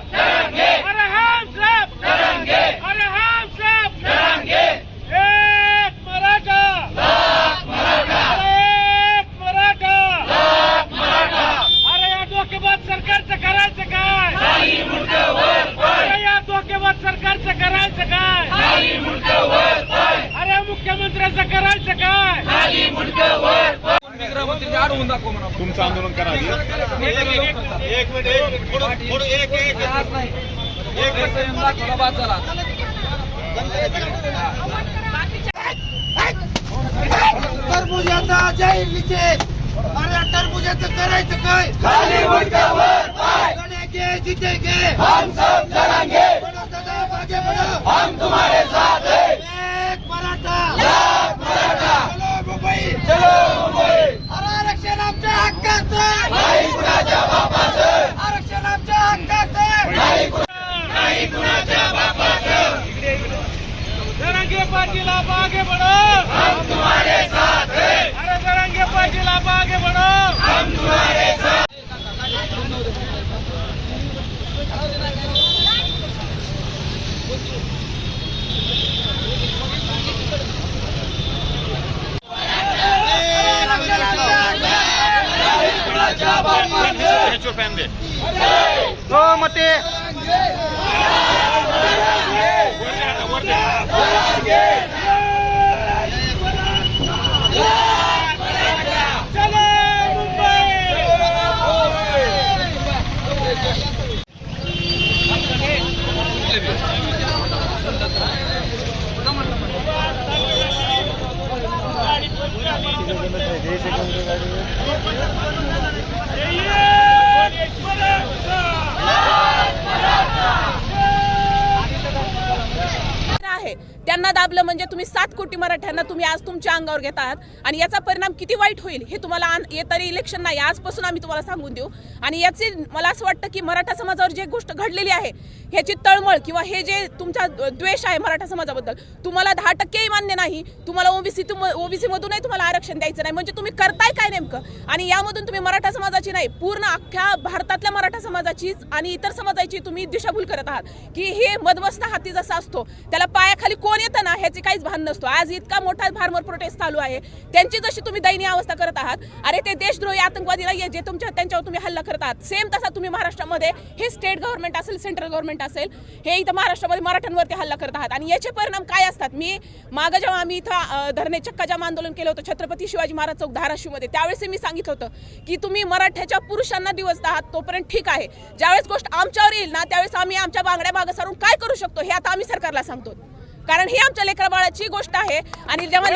up. तुमचं आंदोलन करा. एक मिनिट एक टरबुजाचा जाहीर निषेध. अरे टरबुजाचं करायचं काय? खाली जीतेंगे. हम सब लड़ेंगे बढ़ो दादा आगे बढ़ो हम तुम्हारे साथ हैं एक मराठा एक मराठा चलो मुंबई चलो मुंबई अरे आरक्षण आमच्या हक्काचं नाही कुणाच्या बापाचं आरक्षण आमच्या हक्काचं नाही जरंगे पाटिल आप आगे बढ़ो हम तुम्हारे साथ हैं अरे जरंगे पाटिल आप आगे बढ़ो हम तुम्हारे साथ आहे त्यांना दाबलं म्हणजे तुम्ही सात कोटी मराठ्यांना तुम्ही आज तुमच्या अंगावर घेत आहात. आणि याचा परिणाम किती वाईट होईल हे तुम्हाला आन- येणारे इलेक्शन नाही आजपासून आम्ही तुम्हाला सांगून देऊ. आणि याची मला असं वाटतं की मराठा समाजावर जे गोष्ट घडलेली आहे ह्याची तळमळ किंवा हे जे तुमचा द्वेष आहे मराठा समाजाबद्दल तुम्हाला दहा टक्केही मान्य नाही. तुम्हाला ओबीसी ओबीसी मधूनही तुम्हाला आरक्षण द्यायचं नाही. म्हणजे तुम्ही करताय काय नेमकं? आणि यामधून तुम्ही मराठा समाजाची नाही पूर्ण अख्ख्या भारतातल्या मराठा समाजाचीच आणि इतर समाजाची तुम्ही दिशाभूल करत आहात. की हे मदमस्त हाती जसा असतो त्याला पायाखाली कोण येतं ना ह्याची काहीच भान नसतो. आज इतका मोठा फार्मर प्रोटेस्ट चालू आहे. त्यांची जशी तुम्ही दयनीय अवस्था करत आहात अरे ते देशद्रोही आतंकवादी नाहीये जे तुमच्या त्यांच्यावर तुम्ही हल्ला करत आहात. सेम तसा तुम्ही महाराष्ट्रामध्ये हे स्टेट गव्हर्नमेंट असेल सेंट्रल गव्हर्नमेंट असेल हे इथं महाराष्ट्रामध्ये मराठ्यांवरती हल्ला करत आहात. आणि याचे परिणाम काय असतात? मी मागं जेव्हा आम्ही इथं धरणे चक्का जाम आंदोलन केलं होतं छत्रपती शिवाजी महाराज चौक धाराशिवमध्ये त्यावेळेस मी सांगितलं होतं की तुम्ही मराठ्याच्या पुरुषांना दिवस आहात तोपर्यंत ठीक आहे. ज्यावेळेस गोष्ट आमच्यावर येईल ना त्यावेळेस आम्ही आमच्या बांगड्या मागं सारून काय करू शकतो हे आता आम्ही सरकारला सांगतो कारण ही आमच्या लेकरा बाळाची गोष्ट आहे. आणि जेव्हा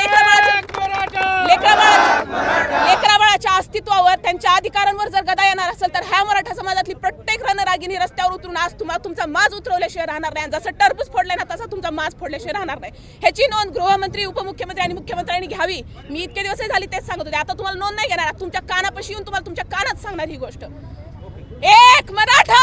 लेकराबाळाच्या अस्तित्वावर त्यांच्या अधिकारांवर जर गदा येणार असेल तर ह्या मराठा समाजातली प्रत्येक रणरागिनी रस्त्यावर उतरून आज तुम्हाला तुमचा माज उतरवल्याशिवाय राहणार नाही. जसं टरबूज फोडले ना तसा तुमचा माज फोडल्याशिवाय राहणार नाही. ह्याची नोंद गृहमंत्री उपमुख्यमंत्री आणि मुख्यमंत्र्यांनी घ्यावी. मी इतके दिवस झाली तेच सांगत होते. आता तुम्हाला नोंद नाही घेणार. तुमच्या कानापाशी येऊन तुम्हाला तुमच्या कानात सांगणार ही गोष्ट. एक मराठा!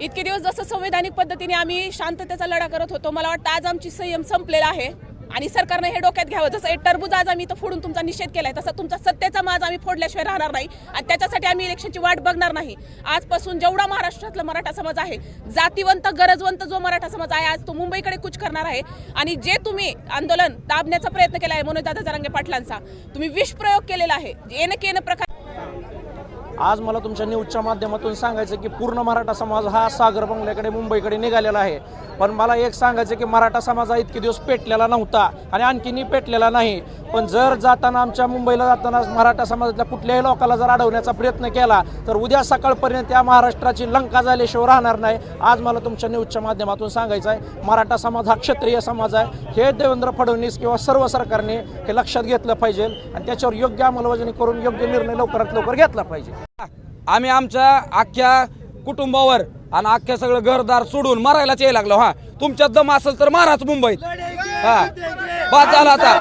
इतके दिवस जसं संवैधानिक पद्धतीने आम्ही शांततेचा लढा करत होतो मला वाटतं आज आमची संयम संपलेला आहे. आणि सरकारनं हे डोक्यात घ्यावं. जसं एक टरबूज आज आम्ही इथं फोडून तुमचा निषेध केलाय तसा तुमचा सत्तेचा माज आम्ही फोडल्याशिवाय राहणार नाही. आणि त्याच्यासाठी आम्ही इलेक्शनची वाट बघणार नाही. आजपासून जेवढा महाराष्ट्रातला मराठा समाज आहे जातीवंत गरजवंत जो मराठा समाज आहे आज तो मुंबईकडे कुछ करणार आहे. आणि जे तुम्ही आंदोलन दाबण्याचा प्रयत्न केला आहे मनोजदादा जरांगे पाटलांचा तुम्ही विष प्रयोग केलेला आहे. येणं केनं प्रकार आज मला तुमच्या न्यूजच्या माध्यमातून सांगायचं की पूर्ण मराठा समाज हा सागर बंगल्याकडे मुंबईकडे निघालेला आहे. पण मला एक सांगायचं की मराठा समाज हा इतके दिवस पेटलेला नव्हता आणि आणखीनही पेटलेला नाही. पण जर जाताना आमच्या मुंबईला जाताना मराठा समाजातल्या कुठल्याही लोकाला जर अडवण्याचा प्रयत्न केला तर उद्या सकाळपर्यंत या महाराष्ट्राची लंका झाल्याशिवाय राहणार नाही. आज मला तुमच्या न्यूजच्या माध्यमातून सांगायचं आहे मराठा समाज हा क्षत्रिय समाज आहे. हे देवेंद्र फडणवीस किंवा सर्व सरकारने हे लक्षात घेतलं पाहिजे आणि त्याच्यावर योग्य अंमलबजावणी करून योग्य निर्णय लवकरात लवकर घेतला पाहिजे. आम्ही आमच्या अख्ख्या कुटुंबावर आणि अख्ख्या सगळं घरदार सोडून मारायलाच यायला लागलो हा. तुमच्यात दम असेल तर माराच मुंबईत. हा. बाद झाला आता.